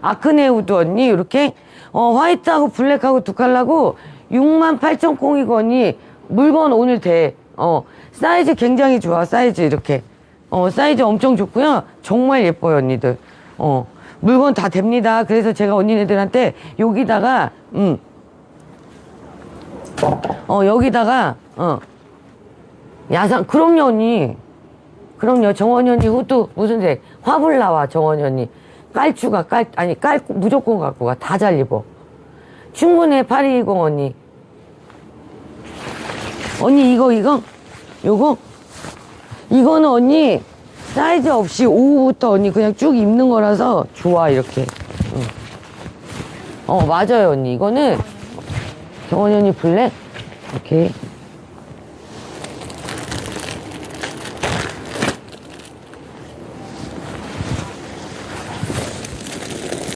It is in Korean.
아크네 우드 언니 이렇게 어 화이트하고 블랙하고 두 칼라고 6만 8천 콩이고 언니 물건 오늘 돼 어 사이즈 굉장히 좋아 사이즈 이렇게. 어 사이즈 엄청 좋고요. 정말 예뻐요 언니들. 어 물건 다 됩니다. 그래서 제가 언니네들한테 여기다가 음 어 여기다가 어 야상 그럼요 언니. 그럼요. 정원이 언니 후드 무슨 색? 화불 나와 정원이 언니 깔추가 깔 아니 깔 무조건 갖고 가 다 잘 입어. 충분해 8220 언니. 언니 이거 이거? 요거? 이거는 언니 사이즈 없이 오후부터 언니 그냥 쭉 입는 거라서 좋아 이렇게. 응. 어 맞아요 언니. 이거는 정원이 언니 블랙? 오케이